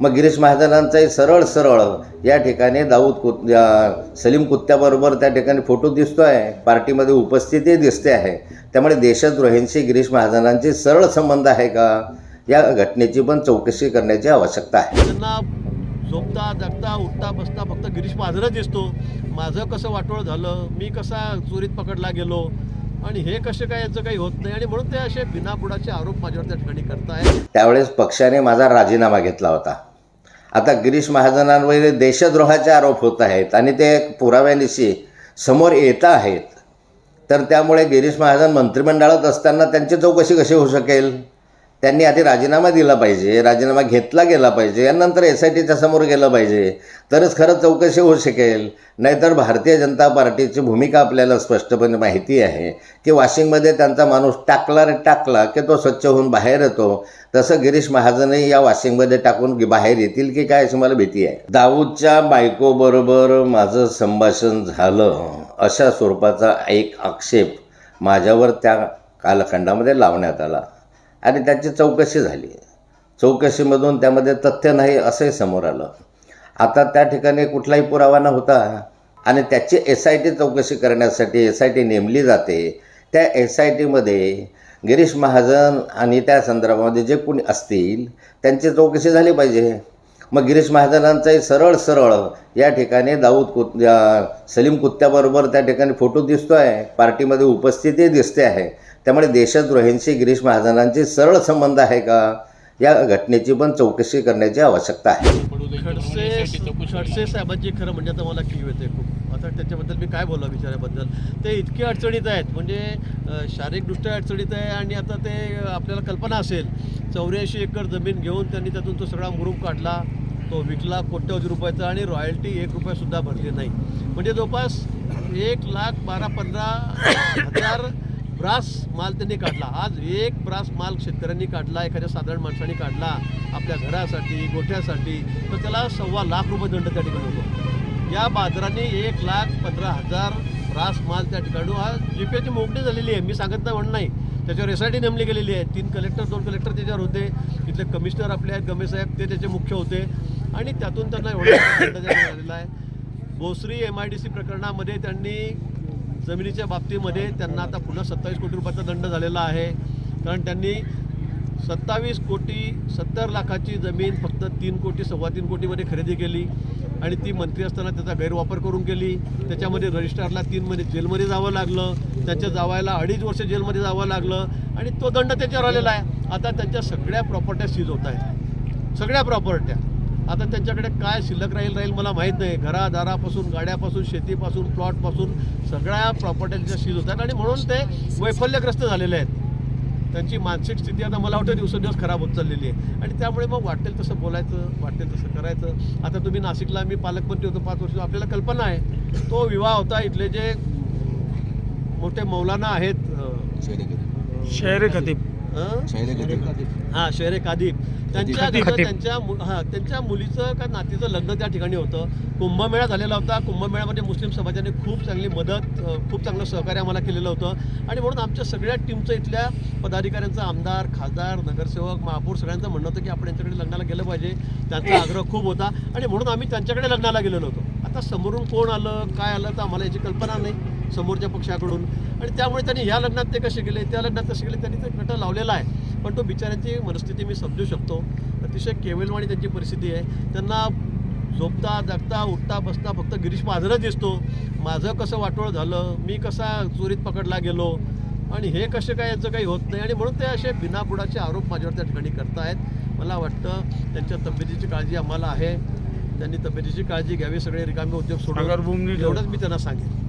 मग गिरीश महाजनांचाही सरळ सरळ या ठिकाणी दाऊद कुत सलीम कुत्त्याबरोबर त्या ठिकाणी फोटो दिसतो आहे पार्टीमध्ये उपस्थिती दिसते आहे. त्यामुळे देशद्रोहींशी गिरीश महाजनांची सरळ संबंध आहे का? या घटनेची पण चौकशी करण्याची आवश्यकता आहे. त्यांना झोपता जगता उठता बसता फक्त गिरीश महाजनच दिसतो. माझं कसं वाटोळ झालं? मी कसा चोरीत पकडला गेलो? आणि हे कसे काय याचं काही होत नाही? आणि म्हणून ते असे बिनाबुडाचे आरोप माझ्यावर त्या ठिकाणी करतायत. त्यावेळेस पक्षाने माझा राजीनामा घेतला होता. आता गिरीश महाजनांवर देशद्रोहाचे आरोप होत आहेत आणि ते पुराव्यानिशी समोर येत आहेत. तर त्यामुळे गिरीश महाजन मंत्रिमंडळात असताना त्यांची चौकशी कशी होऊ शकेल? त्यांनी आधी राजीनामा दिला पाहिजे राजीनामा घेतला गेला पाहिजे यानंतर एस आय टीच्या समोर गेलं पाहिजे. तरच खरं चौकशी होऊ शकेल. नाहीतर भारतीय जनता पार्टीची भूमिका आपल्याला स्पष्टपणे माहिती आहे की वाशिंगमध्ये त्यांचा माणूस टाकला रे टाकला की तो स्वच्छ होऊन बाहेर येतो. तसं गिरीश महाजनही या वाशिंगमध्ये टाकून बाहेर येतील की काय अशी मला भीती आहे. दाऊदच्या बायकोबरोबर माझं संभाषण झालं अशा स्वरूपाचा एक आक्षेप माझ्यावर त्या कालखंडामध्ये लावण्यात आला. आणि त्याची चौकशी झाली. चौकशीमधून त्यामध्ये तथ्य नाही असंही समोर आलं. आता त्या ठिकाणी कुठलाही पुरावा नव्हता आणि त्याची एस आय टी चौकशी करण्यासाठी एस आय टी नेमली जाते. त्या एस आय टीमध्ये गिरीश महाजन आणि त्या संदर्भामध्ये जे कोणी असतील त्यांची चौकशी झाली पाहिजे. मग गिरीश महाजनांचाही सरळ सरळ या ठिकाणी दाऊद कुत सलीम कुत्त्याबरोबर त्या ठिकाणी फोटो दिसतो आहे पार्टीमध्ये उपस्थिती दिसते आहे. त्यामुळे देशद्रोहींशी गिरीश महाजनांची सरळ संबंध आहे का? या घटनेची पण चौकशी करण्याची आवश्यकता आहे. खडसे खडसे साहेबांची खरं म्हणजे आता मला कीव येते खूप. आता त्याच्याबद्दल मी काय बोला विचाराबद्दल? ते इतके अडचणीत आहेत. म्हणजे शारीरिकदृष्ट्या अडचणीत आहे आणि आता ते आपल्याला कल्पना असेल. चौऱ्याऐंशी एकर जमीन घेऊन त्यांनी त्यातून तो सगळा मुरूम काढला तो विकला कोट्यवधी रुपयाचा आणि रॉयल्टी एक रुपयासुद्धा भरली नाही. म्हणजे जवळपास एक लाख बारा पंधरा हजार ब्रास माल त्यांनी काढला. आज एक ब्रास माल शेतकऱ्यांनी काढला एखाद्या साधारण माणसाने काढला आपल्या घरासाठी गोठ्यासाठी तर त्याला सव्वा लाख रुपये दंड त्या ठिकाणी होतो. या बाजाराने एक लाख पंधरा हजार ब्रास माल त्या ठिकाणी आज जी पी मोकळी झालेली आहे. मी सांगत नाही म्हणून नाही. त्याच्यावर एस आय टी नेमली गेलेली आहे. तीन कलेक्टर दोन कलेक्टर त्याच्यावर होते. तिथले कमिशनर आपले आहेत गमेसाहेब ते त्याचे मुख्य होते. आणि त्यातून त्यांना एवढा दंड आहे. Bhosari M I D C प्रकरणामध्ये त्यांनी जमिनीच्या बाबतीमध्ये त्यांना आता पुन्हा सत्तावीस कोटी रुपयाचा दंड झालेला आहे. कारण त्यांनी सत्तावीस कोटी सत्तर लाखाची जमीन फक्त तीन कोटी सव्वा तीन कोटीमध्ये खरेदी केली आणि ती मंत्री असताना त्याचा गैरवापर करून केली. त्याच्यामध्ये रजिस्ट्रारला तीन महिने जेलमध्ये जावं लागलं. त्याच्या जावायला अडीच वर्ष जेलमध्ये जावं लागलं आणि तो दंड त्याच्यावर आलेला आहे. आता त्यांच्या सगळ्या प्रॉपर्ट्या सीज होत आहेत. सगळ्या प्रॉपर्ट्या आता त्यांच्याकडे काय शिल्लक राहील राहील मला माहीत नाही. घरादारापासून गाड्यापासून शेतीपासून प्लॉटपासून सगळ्या प्रॉपर्ट्या त्यांच्या सीज होत आहेत आणि म्हणून ते वैफल्यग्रस्त झालेले आहेत. त्यांची मानसिक स्थिती आता मला वाटतं दिवसेंदिवस खराब होत चाललेली आहे. आणि त्यामुळे मग वाटेल तसं बोलायचं वाटेल तसं करायचं. आता तुम्ही नाशिकला मी पालकमंत्री होतो पाच वर्ष. आपल्याला कल्पना आहे. तो विवाह होता इथले जे मोठे मौलाना आहेत शहर? खतीब. हा? शेरे कादिब त्यांच्या त्यांच्या मु- हा त्यांच्या मुलीचं का नातीचं लग्न त्या ठिकाणी होतं. कुंभमेळा झालेला होता. कुंभमेळ्यामध्ये मुस्लिम समाजाने खूप चांगली मदत खूप चांगलं सहकार्य आम्हाला केलेलं होतं. आणि म्हणून आमच्या सगळ्या टीमचं इथल्या पदाधिकाऱ्यांचा आमदार खासदार नगरसेवक महापौर सगळ्यांचं म्हणणं होतं की आपण यांच्याकडे लग्नाला गेलं पाहिजे. त्यांचा आग्रह खूप होता. आणि म्हणून आम्ही त्यांच्याकडे लग्नाला गेलेलो होतो. आता समोरून कोण आलं काय आलं तर आम्हाला याची कल्पना नाही समोरच्या पक्षाकडून. आणि त्यामुळे त्यांनी ह्या लग्नात ते कसे गेले त्या लग्नात कसे गेले त्यांनी ते गट लावलेला आहे. पण तो बिचाऱ्यांची मनस्थिती मी समजू शकतो. अतिशय केवलवाणी त्यांची परिस्थिती आहे. त्यांना झोपता जगता उठता बसता फक्त गिरीश महाजनच दिसतो. माझं कसं वाटोळ झालं मी कसा चोरीत पकडला गेलो आणि हे कसे काय याचं काही होत नाही. आणि म्हणून ते असे बिनाबुडाचे आरोप माझ्यावर त्या ठिकाणी करतायत. मला वाटतं त्यांच्या तब्येतीची काळजी आम्हाला आहे. त्यांनी तब्येतीची काळजी घ्यावी सगळे रिकामे उद्योग सोडून एवढंच मी त्यांना सांगेन.